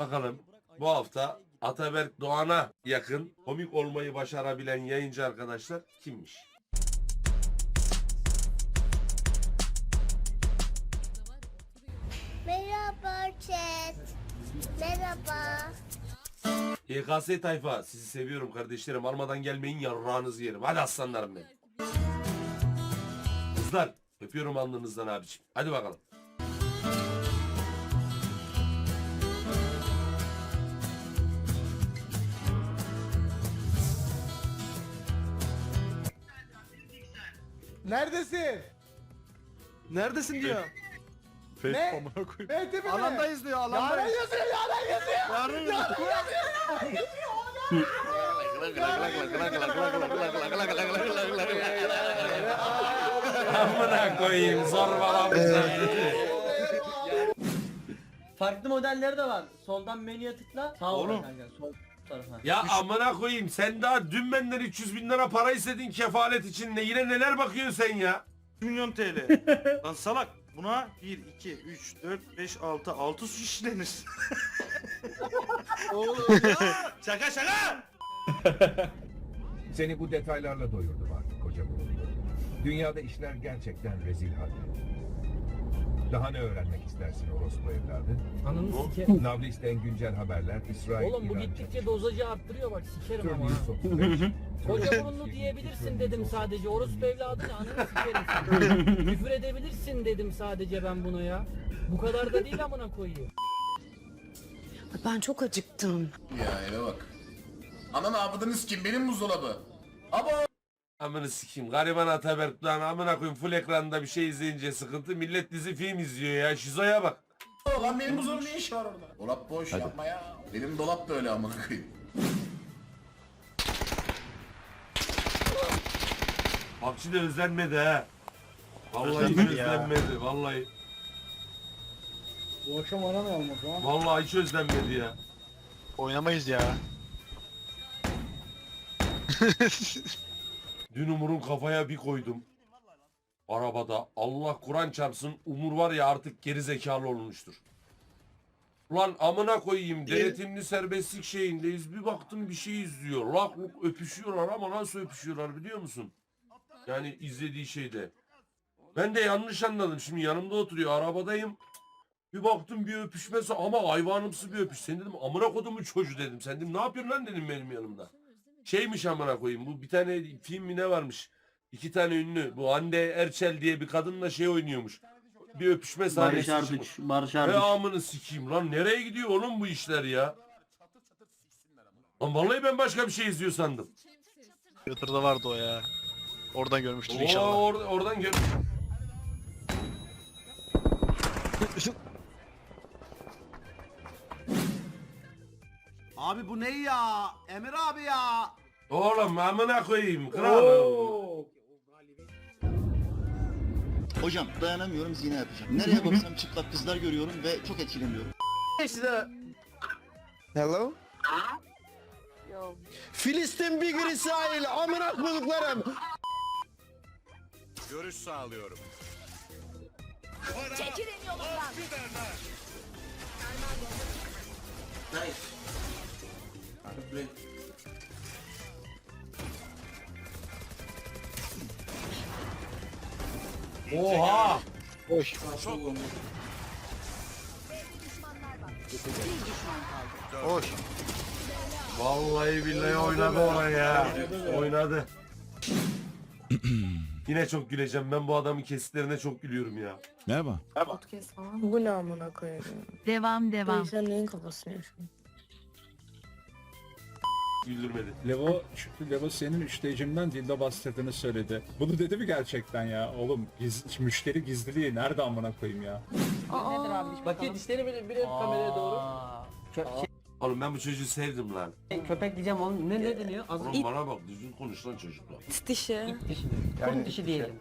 Bakalım bu hafta Ataberk Doğan'a yakın komik olmayı başarabilen yayıncı arkadaşlar kimmiş? Merhaba chat. Merhaba. YKS tayfa sizi seviyorum kardeşlerim. Almadan gelmeyin yarrağınızı yerim. Hadi aslanlarım benim. Kızlar öpüyorum alnınızdan abiciğim. Hadi bakalım. Neredesin? Neredesin diyor. Ne? Mehdi mi? Alandayız diyor Yaren alandayız. yazıyor, Yaren yazıyor. Yarın Amına koyayım zorbalamışlar. Farklı modelleri de var. Soldan menüye tıkla. Sağ ol Oğlum. kanka. Sol tarafa. Ya amına koyayım sen daha dün benden 300 bin lira para istedin kefalet için ne yine neler bakıyorsun sen ya? 3 milyon TL. Lan salak. Buna 1, 2, 3, 4, 5, 6, 6 su işlenir. şaka şaka. Seni bu detaylarla doyurdum artık koca burun. Dünyada işler gerçekten rezil halde. Daha ne öğrenmek istersin orospu evladı? Ananı sike. Navlis'ten güncel haberler, İsrail, Oğlum bu İran gittikçe çatışması. dozajı arttırıyor bak sikerim ama. 135, Koca burunlu diyebilirsin dedim sadece. Orospu evladını ananı sikerim. seni. Küfür edebilirsin dedim sadece ben buna ya. Bu kadar da değil amına koyayım. Ben çok acıktım. Ya eve bak. Anan abidiniz kim? Benim buzdolabı. Aba Amına sikeyim gariban Ataberk lan amına koyayım full ekranda bir şey izleyince sıkıntı millet dizi film izliyor ya şizoya bak. lan benim buzdolabı ne iş var orada? Dolap boş yapma ya. Benim dolap da öyle amına koyayım. Akçı da özlenmedi ha. Vallahi hiç Özlenmedi ya. özlenmedi vallahi. Bu akşam ara mı almak lan? Vallahi hiç özlenmedi ya. Oynamayız ya. Dün Umur'un kafaya bir koydum. Arabada Allah Kur'an çarpsın Umur var ya artık geri zekalı olmuştur. Ulan amına koyayım denetimli serbestlik şeyindeyiz bir baktım bir şey izliyor. Lak luk öpüşüyorlar ama nasıl öpüşüyorlar biliyor musun? Yani izlediği şeyde. Ben de yanlış anladım şimdi yanımda oturuyor arabadayım. Bir baktım bir öpüşmesi ama hayvanımsı bir öpüş. Sen dedim amına kodumun çocuğu dedim. Sen dedim ne yapıyorsun lan dedim benim yanımda. Şeymiş amına koyayım bu bir tane film mi ne varmış. İki tane ünlü. Bu Hande Erçel diye bir kadınla şey oynuyormuş. Bir öpüşme Barış sahnesi. Arduç. çıkmış. Barış He Arduç. amını sikeyim lan nereye gidiyor oğlum bu işler ya? Lan vallahi ben başka bir şey izliyor sandım. Twitter'da vardı o ya. Oradan görmüştür Oo, inşallah. or- oradan gör. Abi bu ne ya? Emir abi ya. Oğlum amına koyayım kral. Hocam dayanamıyorum zina yapacağım. Nereye baksam çıplak kızlar görüyorum ve çok etkileniyorum. Hello? Filistin bir gün İsrail amına koyduklarım. Görüş sağlıyorum. Çekilin Oha. Hoş. Hoş. Vallahi billahi oynadı oraya. Oynadı. Yine çok güleceğim. Ben bu adamın kesitlerine çok gülüyorum ya. Merhaba. Bu ne amına koyayım? Devam devam. Sen neyin kafasını yaşıyorsun? Güldürmedi. Levo, Levo senin üçleyicimden dildo bastırdığını söyledi. Bunu dedi mi gerçekten ya? Oğlum giz, müşteri gizliliği nerede amına koyayım ya? Nedir abi? Bakayım dişleri bir, bir kameraya doğru. Kö- Oğlum ben bu çocuğu sevdim lan. şey, köpek diyeceğim oğlum. Ne ne deniyor? Az Oğlum it bana bak düzgün konuş lan çocukla. Dişi. dişi. Kurt dişi diyelim.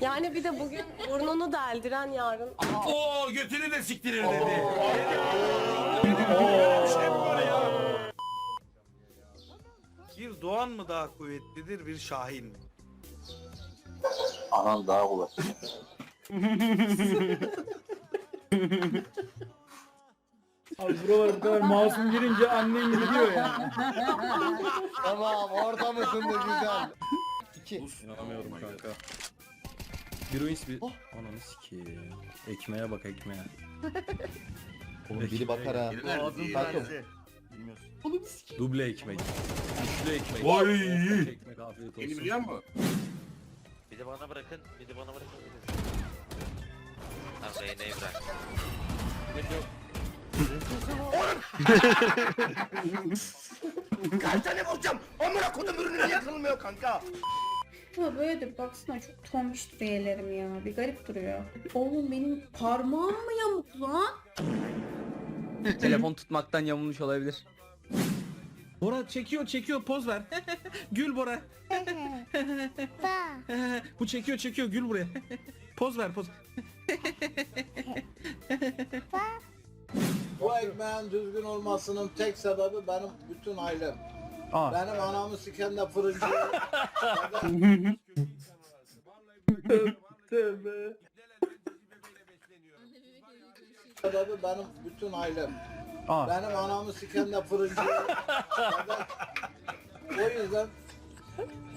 Yani bir de bugün burnunu deldiren yarın. Oo götünü de siktirir dedi. Bir Doğan mı daha kuvvetlidir bir Şahin mi? Anal daha kuvvetli. Abi buralar bu kadar masum girince annen gidiyor ya. Tamam orada mısın da güzel. İki. İnanamıyorum kanka. Bir oyun bir... Ananı sikeyim. Ekmeğe bak ekmeğe. Oğlum biri bakar ha. Bakın. Duble ekmek. Üçlü ekmek. Vay. Ekmek afiyet olsun. musun? Bir de bana bırakın. Bir de bana bırakın. Tamam Zeynep'i bırak. Kaç tane vuracağım? Amına kodum ürününe yakılmıyor kanka. Ya böyle de baksana çok tombiş duruyor ellerim ya. Bir garip duruyor. Oğlum benim parmağım mı yamuk lan? Telefon tutmaktan yamulmuş olabilir. Bora çekiyor çekiyor poz ver. gül Bora. Bu çekiyor çekiyor gül buraya. poz ver poz. Bu ekmeğin düzgün olmasının tek sebebi benim bütün ailem. Benim anamı siken de fırıncı. Tövbe. Sebebi benim bütün ailem. Benim anamı siken de fırıncı. o yüzden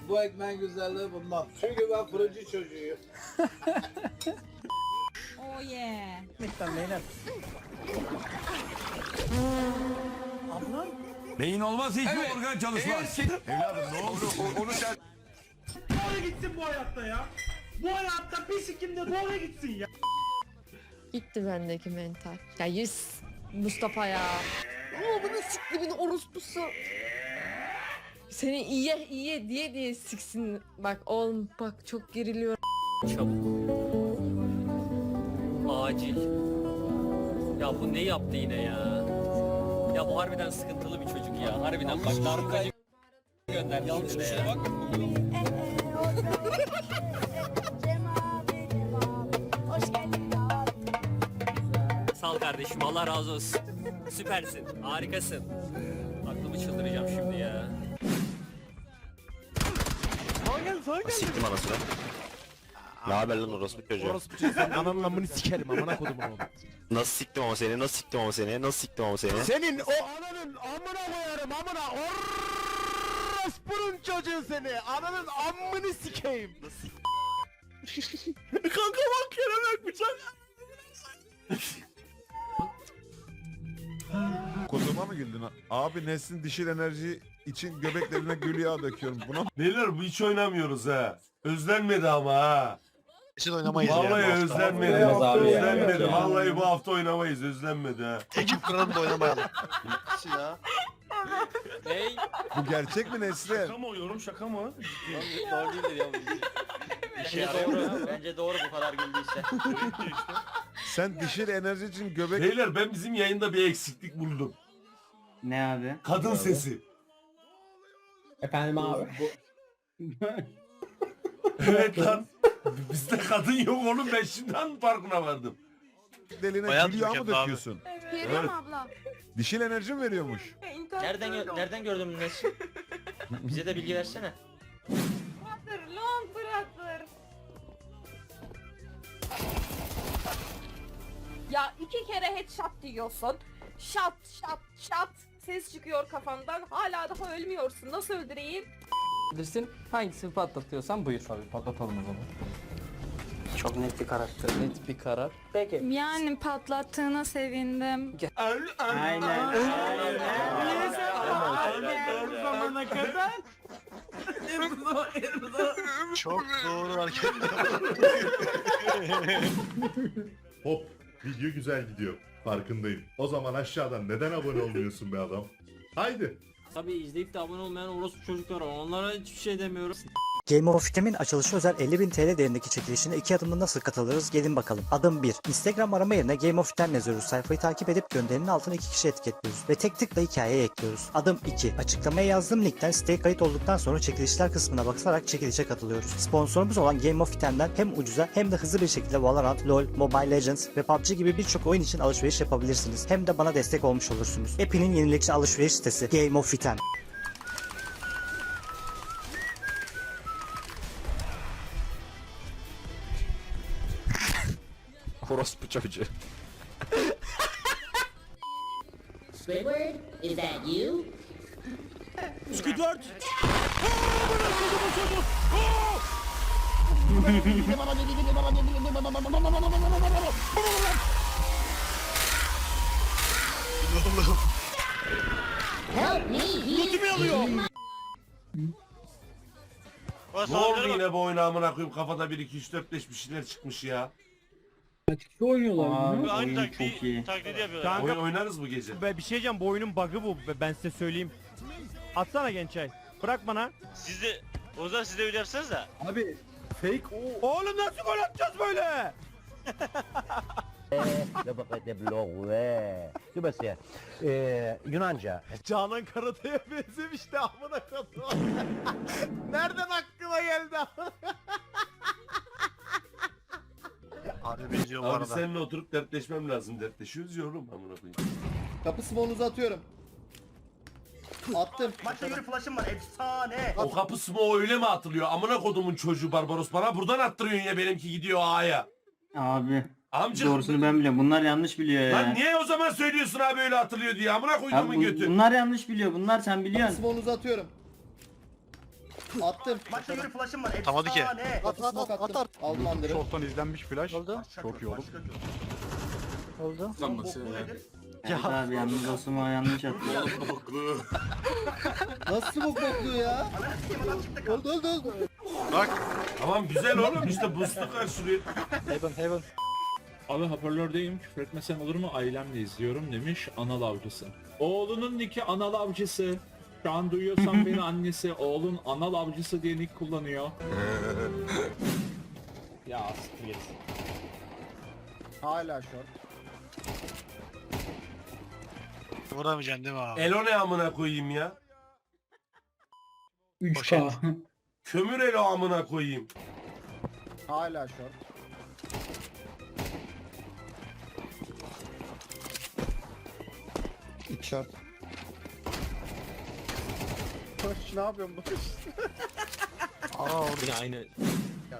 bu ekmeğin güzelliği bundan. Çünkü ben fırıncı çocuğuyum. Oh yeah. Lütfen beyler. Beyin olmazsa hiçbir organ çalışmaz. Evladım ne oldu? onu sen... Doğru gitsin bu hayatta ya. Bu hayatta bir sikimde doğru gitsin ya. Gitti bendeki mental. Ya yüz Mustafa ya. Ama bunu sikti beni orospusu. Seni iyiye iyiye diye diye siksin. Bak oğlum bak çok geriliyorum. Çabuk. Acil. Ya bu ne yaptı yine ya? Ya bu harbiden sıkıntılı bir çocuk ya. Harbiden bak darbukacı gönderdi. Yanlış bir şeye bak. Sağ ol kardeşim Allah razı olsun. Süpersin. Harikasın. Aklımı çıldıracağım şimdi ya. Siktim anasını. Ne haber lan orospu çocuğu? Orospu çocuğu senin ananın amını sikerim amına kodumun oğlum. Nasıl siktim ama seni? Nasıl siktim ama seni? Nasıl siktim ama seni? Senin o ananın amına koyarım amına orospunun çocuğu seni. Ananın amını sikeyim. Kanka bak kelebek bıçak. Koduma mı güldün? Abi Nesin dişil enerji için göbeklerine gül yağı döküyorum. Buna Beyler bu hiç oynamıyoruz ha. Özlenmedi ama ha. Kesin oynamayız Vallahi ya. özlenmedi. Abi ya. Özlenmedi. Ya. Vallahi bu hafta oynamayız. Özlenmedi ha. Ekip kuralım da oynamayalım. ya. Hey. bu gerçek mi Nesrin? Şaka mı o yorum şaka mı? Doğru değildir ya. Bence doğru. Bence doğru bu kadar güldüyse. Sen dişil enerji için göbek Beyler ben bizim yayında bir eksiklik buldum. Ne abi? Kadın sesi. Efendim abi. Evet lan. Bizde kadın yok oğlum ben şimdiden farkına vardım. deliğine Bayağı gül yağı mı abi. döküyorsun? Evet. abla. Dişil enerji mi veriyormuş? Nereden gö- nereden gördün Nesin? Bize de bilgi versene. Bıraktır lan bıraktır. Ya iki kere headshot diyorsun. Şat şat şat. Ses çıkıyor kafandan. Hala daha ölmüyorsun. Nasıl öldüreyim? Bilirsin hangisini patlatıyorsan buyur. Tabii patlatalım o zaman. Çok net bir karar. Net bir karar. Peki. Yani patlattığına sevindim. Aynen. Doğru zamana kadar. Çok doğru hareketler. Hop video güzel gidiyor. Farkındayım. O zaman aşağıdan neden abone olmuyorsun be adam? Haydi. Tabii izleyip de abone olmayan orospu çocuklar. Onlara hiçbir şey demiyorum. Game of Item'in açılışı özel 50.000 TL değerindeki çekilişine iki adımda nasıl katılırız gelin bakalım. Adım 1. Instagram arama yerine Game of Item yazıyoruz. Sayfayı takip edip gönderinin altına iki kişi etiketliyoruz. Ve tek tıkla hikayeye ekliyoruz. Adım 2. Açıklamaya yazdığım linkten siteye kayıt olduktan sonra çekilişler kısmına basarak çekilişe katılıyoruz. Sponsorumuz olan Game of Item'den hem ucuza hem de hızlı bir şekilde Valorant, LoL, Mobile Legends ve PUBG gibi birçok oyun için alışveriş yapabilirsiniz. Hem de bana destek olmuş olursunuz. App'inin yenilikçi alışveriş sitesi Game of Item. Çocuğu. Is that you? Squidward. Lootumu alıyor. Ne oldu yine bu oyuna amına koyayım kafada 1 2 3 4 5 bir şeyler çıkmış ya. Taktikli oynuyorlar bunu. Aynı taktiği taklidi yapıyorlar. Oyun Kanka oynarız bu gece. Be bir şey diyeceğim bu oyunun bug'ı bu Be- ben size söyleyeyim. Atsana Gençay. Bırak bana. siz de o zaman siz de öyle yapsanız da. Abi fake o. Oğlum nasıl gol atacağız böyle? Yunanca. Canan Karatay'a benzemiş de amına koyayım. Nereden aklıma geldi Abi benziyor Abi seninle oturup dertleşmem lazım. Dertleşiyoruz ya oğlum amına koyayım. Kapı smoke'unuzu atıyorum. Attım. Maçta yürü flash'ım var efsane. O kapı smoke öyle mi atılıyor? Amına kodumun çocuğu Barbaros bana buradan attırıyorsun ya benimki gidiyor A'ya. Abi Amca doğrusunu ben biliyorum. Bunlar yanlış biliyor lan niye o zaman söylüyorsun abi öyle atılıyor diye amına koyduğumun götü. bunlar yanlış biliyor. Bunlar sen biliyorsun. Smoke'unuzu atıyorum. Attım. Maçta yürü flash'ım var efsane. Atamadı ki. At at at at. Aldım andırı. Çoktan izlenmiş flash. Oldu. Çok iyi oğlum. Oldu. Ya abi yalnız Osman yanlış attı. Nasıl smoke bokluyor ya? Oldu oldu oldu. Tamam güzel oğlum işte boost'u karşılıyor. Abi hoparlördeyim. Küfür etmesen olur mu? Ailemle izliyorum demiş anal avcısı. Oğlunun niki anal avcısı. Şu an duyuyorsan beni annesi. Oğlun anal avcısı diye nick kullanıyor. ya siktir Hala short. Vuramayacaksın değil mi abi? Elo ne amına koyayım ya? 3K. Kömür elo amına koyayım. Hala short. Short. Koş ne yapıyorsun bu? Yine aynı.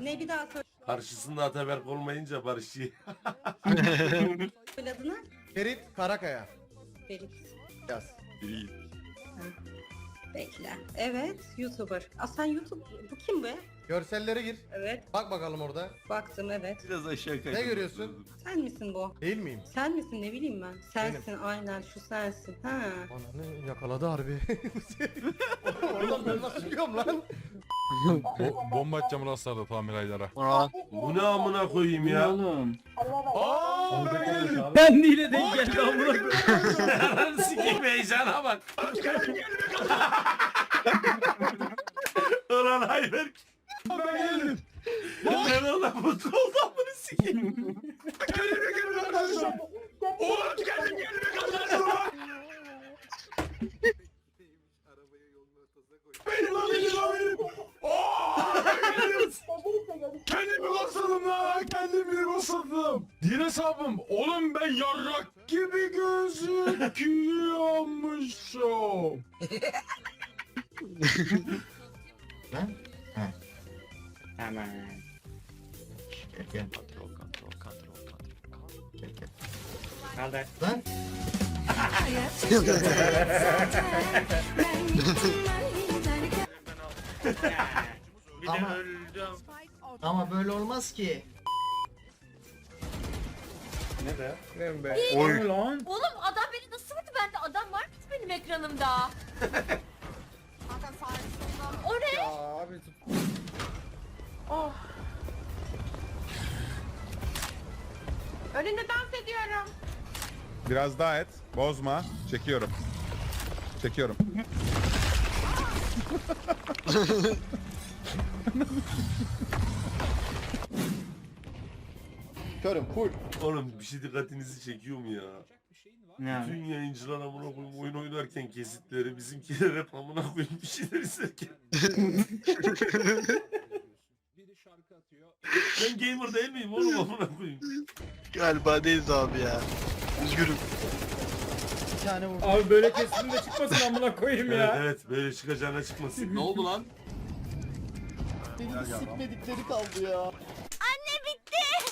Ne bir daha söyle Karşısında Ataberk olmayınca Barışçı. adını. Ferit Karakaya. Ferit. Yaz. Bekle. Evet, YouTuber. Aa sen YouTube, bu kim be? Görsellere gir. Evet, Bak bakalım orada. baktım evet. Biraz aşağı Ne görüyorsun? Sen misin bu? Değil miyim? Sen misin ne bileyim ben. Sensin aynen şu sensin. Ha. Ananı yakaladı harbi. Oradan ben nasıl çıkıyorum lan? bomba atacağım rastlarda tamiraylara. Bu ne amına koyayım ya? Oğlum. Aa, Kendiyle denk geldi amına Ananı sikeyim heyecana bak. Ulan Ayberk. Ben geldim. Ben ona mutlu oldum amına sikeyim. Kendimi basadım lan kendimi basadım. Yine hesabım oğlum ben yarrak gibi gözüküyormuşum. Bir de öldüm. Ama böyle olmaz ki. Oy. Oğlum adam beni nasıl vurdu bende? Adam var mı benim ekranımda? o ne? Abi Oh. Önünde dans ediyorum. Biraz daha et. Bozma. Çekiyorum. Çekiyorum. körüm full. Oğlum bir şey dikkatinizi çekiyor mu ya? Ne Bütün yayıncılar amına koyayım oyun oynarken kesitleri bizimkiler hep amına koyayım bir şeyler izlerken. ben gamer değil miyim oğlum amına koyayım? Galiba değiliz abi ya. Üzgünüm. Bir tane vurdu. Abi böyle kesin de çıkmasın amına koyayım Evet evet böyle çıkacağına çıkmasın. Ne oldu lan? Beni de sikmedikleri kaldı ya. Anne bitti.